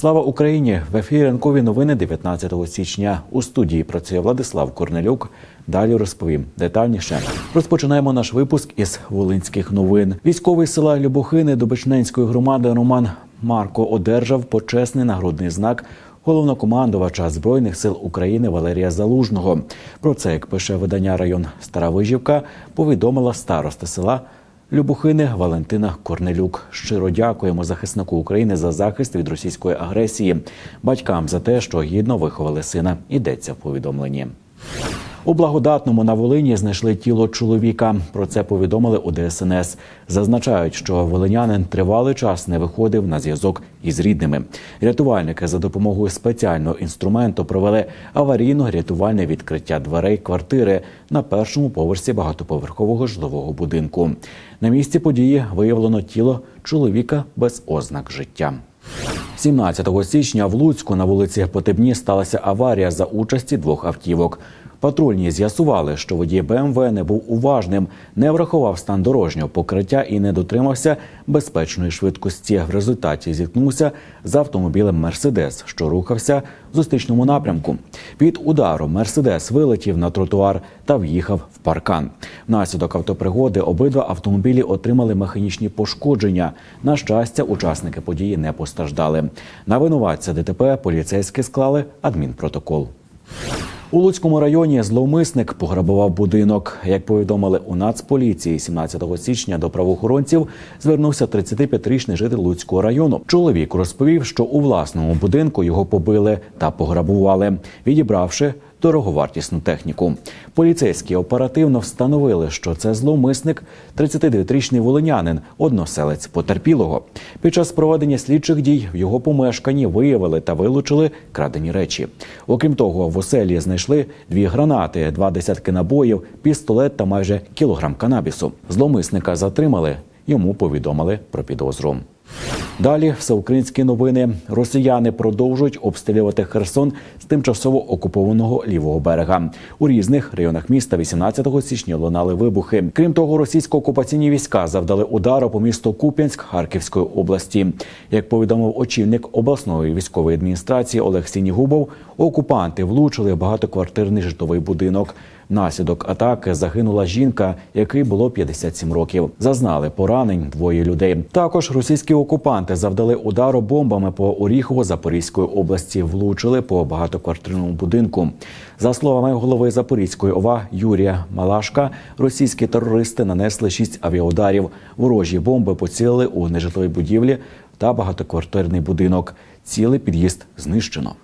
Слава Україні! В ефірі ранкові новини 19 січня. У студії працює Владислав Корнелюк. Далі розповім детальніше. Розпочинаємо наш випуск із волинських новин. Військовий села Любохини Добичненської громади Роман Марко одержав почесний нагрудний знак головнокомандувача збройних сил України Валерія Залужного. Про це, як пише видання район Стара Вижівка, повідомила староста села. Любухини Валентина Корнелюк. Щиро дякуємо захиснику України за захист від російської агресії, батькам за те, що гідно виховали сина. Йдеться в повідомленні. У благодатному на Волині знайшли тіло чоловіка. Про це повідомили у ДСНС. Зазначають, що волинянин тривалий час не виходив на зв'язок із рідними. Рятувальники за допомогою спеціального інструменту провели аварійно-рятувальне відкриття дверей квартири на першому поверсі багатоповерхового житлового будинку. На місці події виявлено тіло чоловіка без ознак життя. 17 січня в Луцьку на вулиці Потебні сталася аварія за участі двох автівок. Патрульні з'ясували, що водій БМВ не був уважним, не врахував стан дорожнього покриття і не дотримався безпечної швидкості. В результаті зіткнувся з автомобілем Мерседес, що рухався в зустрічному напрямку. Від удару Мерседес вилетів на тротуар та в'їхав в паркан. Внаслідок автопригоди обидва автомобілі отримали механічні пошкодження. На щастя, учасники події не постраждали. На винуватця ДТП поліцейські склали адмінпротокол. У Луцькому районі зловмисник пограбував будинок. Як повідомили у Нацполіції, 17 січня до правоохоронців звернувся 35-річний житель Луцького району. Чоловік розповів, що у власному будинку його побили та пограбували, відібравши дороговартісну техніку. Поліцейські оперативно встановили, що це зловмисник, 39-річний волинянин, односелець потерпілого. Під час проведення слідчих дій в його помешканні виявили та вилучили крадені речі. Окрім того, в оселі знайшли дві гранати, два десятки набоїв, пістолет та майже кілограм канабісу. Зловмисника затримали. Йому повідомили про підозру. Далі всеукраїнські новини. Росіяни продовжують обстрілювати Херсон з тимчасово окупованого лівого берега. У різних районах міста 18 січня лунали вибухи. Крім того, російсько-окупаційні війська завдали удару по місту Куп'янськ Харківської області. Як повідомив очільник обласної військової адміністрації Олег Сінігубов, окупанти влучили в багатоквартирний житловий будинок. Внаслідок атаки загинула жінка, якій було 57 років. Зазнали поранень двоє людей. Також російські окупанти завдали удару бомбами по Оріхово-Запорізької області, влучили по багатоквартирному будинку. За словами голови Запорізької ОВА Юрія Малашка, російські терористи нанесли шість авіаударів. Ворожі бомби поцілили у нежитловій будівлі та багатоквартирний будинок. Цілий під'їзд знищено.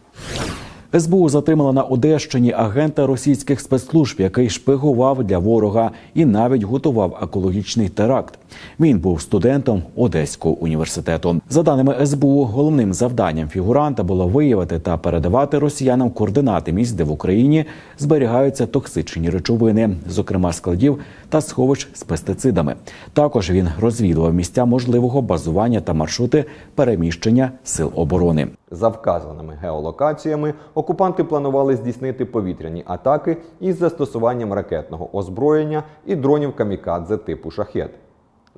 СБУ затримала на Одещині агента російських спецслужб, який шпигував для ворога і навіть готував екологічний теракт. Він був студентом Одеського університету. За даними СБУ, головним завданням фігуранта було виявити та передавати росіянам координати місць, де в Україні зберігаються токсичні речовини, зокрема складів та сховищ з пестицидами. Також він розвідував місця можливого базування та маршрути переміщення сил оборони. За вказаними геолокаціями окупанти планували здійснити повітряні атаки із застосуванням ракетного озброєння і дронів камікадзе типу шахет.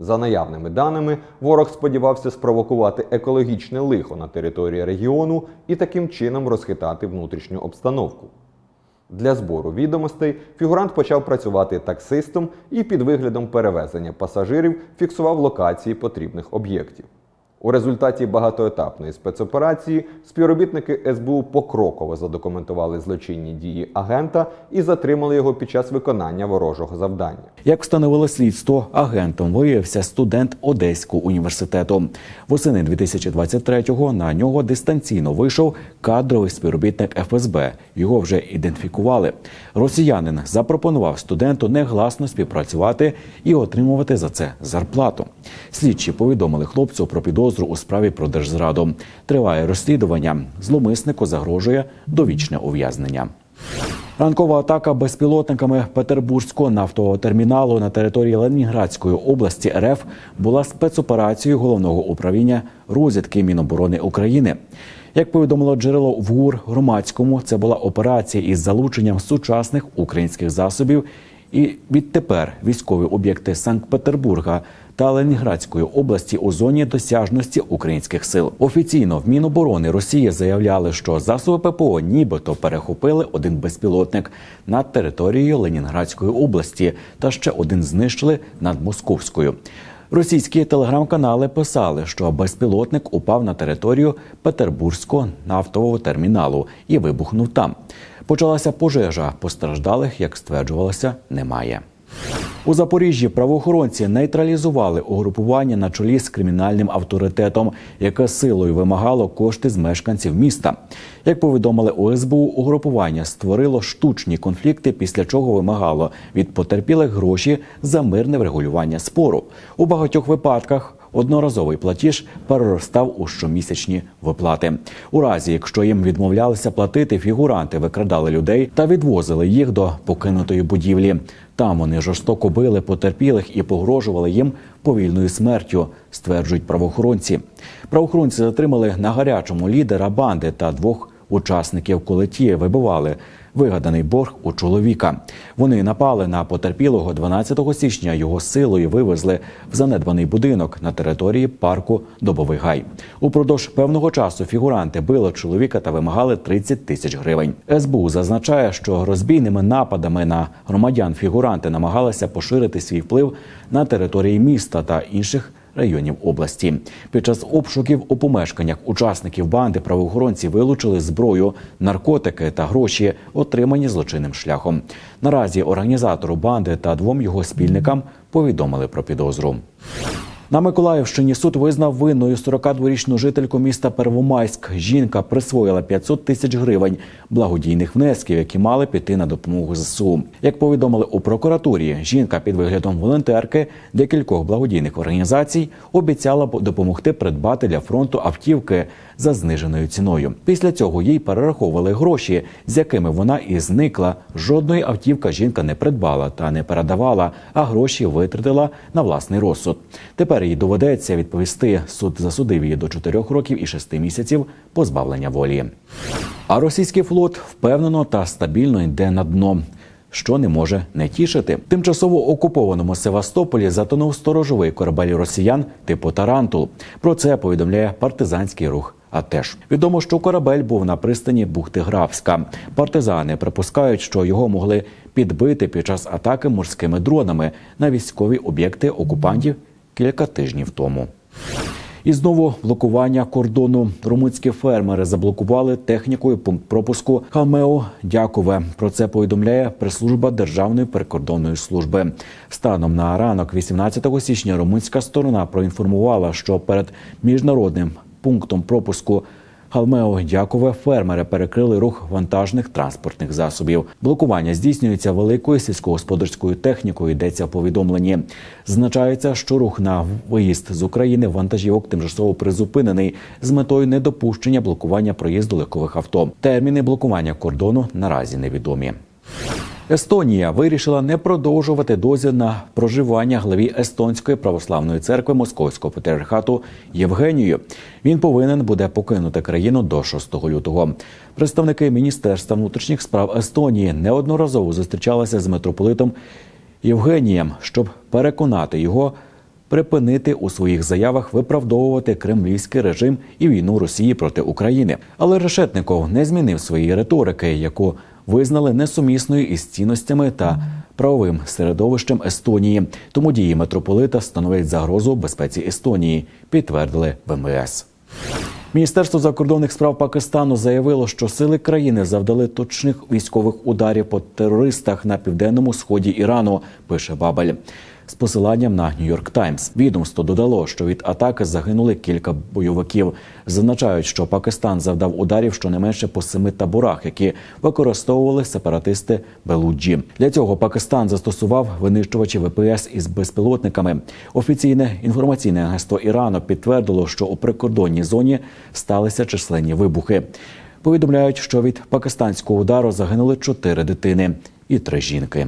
За наявними даними, ворог сподівався спровокувати екологічне лихо на території регіону і таким чином розхитати внутрішню обстановку. Для збору відомостей фігурант почав працювати таксистом і під виглядом перевезення пасажирів фіксував локації потрібних об'єктів. У результаті багатоетапної спецоперації співробітники СБУ покроково задокументували злочинні дії агента і затримали його під час виконання ворожого завдання. Як встановило слідство, агентом виявився студент Одеського університету. Восени 2023-го на нього дистанційно вийшов кадровий співробітник ФСБ. Його вже ідентифікували. Росіянин запропонував студенту негласно співпрацювати і отримувати за це зарплату. Слідчі повідомили хлопцю про підозру у справі про держзраду. Триває розслідування. Зломиснику загрожує довічне ув'язнення. Ранкова атака безпілотниками Петербурзького нафтового терміналу на території Ленінградської області РФ була спецоперацією головного управління розвідки Міноборони України. Як повідомило джерело в ГУР громадському, це була операція із залученням сучасних українських засобів І відтепер військові об'єкти Санкт-Петербурга та Ленінградської області у зоні досяжності українських сил. Офіційно в Міноборони Росії заявляли, що засоби ППО нібито перехопили один безпілотник над територією Ленінградської області, та ще один знищили над Московською. Російські телеграм-канали писали, що безпілотник упав на територію Петербурзького нафтового терміналу і вибухнув там. Почалася пожежа. Постраждалих, як стверджувалося, немає. У Запоріжжі правоохоронці нейтралізували угрупування на чолі з кримінальним авторитетом, яке силою вимагало кошти з мешканців міста. Як повідомили у СБУ, угрупування створило штучні конфлікти, після чого вимагало від потерпілих гроші за мирне врегулювання спору. У багатьох випадках одноразовий платіж переростав у щомісячні виплати. У разі, якщо їм відмовлялися платити, фігуранти викрадали людей та відвозили їх до покинутої будівлі. Там вони жорстоко били потерпілих і погрожували їм повільною смертю, стверджують правоохоронці. Правоохоронці затримали на гарячому лідера банди та двох учасників, коли ті вибивали вигаданий борг у чоловіка. Вони напали на потерпілого 12 січня. Його силою вивезли в занедбаний будинок на території парку Добовий Гай. Упродовж певного часу фігуранти били чоловіка та вимагали 30 тисяч гривень. СБУ зазначає, що розбійними нападами на громадян фігуранти намагалися поширити свій вплив на території міста та інших районів області. Під час обшуків у помешканнях учасників банди правоохоронці вилучили зброю, наркотики та гроші, отримані злочинним шляхом. Наразі організатору банди та двом його спільникам повідомили про підозру. На Миколаївщині суд визнав винною 42-річну жительку міста Первомайськ. Жінка присвоїла 500 тисяч гривень благодійних внесків, які мали піти на допомогу ЗСУ. Як повідомили у прокуратурі, жінка під виглядом волонтерки декількох благодійних організацій обіцяла допомогти придбати для фронту автівки за зниженою ціною. Після цього їй перераховували гроші, з якими вона і зникла. Жодної автівка жінка не придбала та не передавала, а гроші витратила на власний розсуд. Тепер їй доведеться відповісти. Суд засудив її до 4 років і 6 місяців позбавлення волі. А російський флот впевнено та стабільно йде на дно. Що не може не тішити, тимчасово окупованому Севастополі затонув сторожовий корабель росіян типу Тарантул. Про це повідомляє партизанський рух. А теж відомо, що корабель був на пристані Бухти Графська. Партизани припускають, що його могли підбити під час атаки морськими дронами на військові об'єкти окупантів кілька тижнів тому. І знову блокування кордону. Румунські фермери заблокували технікою пункт пропуску Халмео Дякове. Про це повідомляє прес-служба Державної прикордонної служби. Станом на ранок, 18 січня, румунська сторона проінформувала, що перед міжнародним пунктом пропуску Халмео Дякове фермери перекрили рух вантажних транспортних засобів. Блокування здійснюється великою сільськогосподарською технікою. Йдеться в повідомленні. Зазначається, що рух на виїзд з України вантажівок тимчасово призупинений з метою недопущення блокування проїзду легкових авто. Терміни блокування кордону наразі невідомі. Естонія вирішила не продовжувати дозвіл на проживання главі Естонської православної церкви Московського патріархату Євгенію. Він повинен буде покинути країну до 6 лютого. Представники міністерства внутрішніх справ Естонії неодноразово зустрічалися з митрополитом Євгенієм, щоб переконати його припинити у своїх заявах виправдовувати кремлівський режим і війну Росії проти України. Але Решетников не змінив своєї риторики, яку визнали несумісною із цінностями та правовим середовищем Естонії. Тому дії митрополита становлять загрозу безпеці Естонії, підтвердили в МВС. Міністерство закордонних справ Пакистану заявило, що сили країни завдали точних військових ударів по терористах на південному сході Ірану. Пише Бабель. З посиланням на Нью-Йорк Таймс відомство додало, що від атаки загинули кілька бойовиків. Зазначають, що Пакистан завдав ударів щонайменше по семи таборах, які використовували сепаратисти Белуджі. Для цього Пакистан застосував винищувачі ВПС із безпілотниками. Офіційне інформаційне агентство Ірану підтвердило, що у прикордонній зоні сталися численні вибухи. Повідомляють, що від пакистанського удару загинули чотири дитини і три жінки.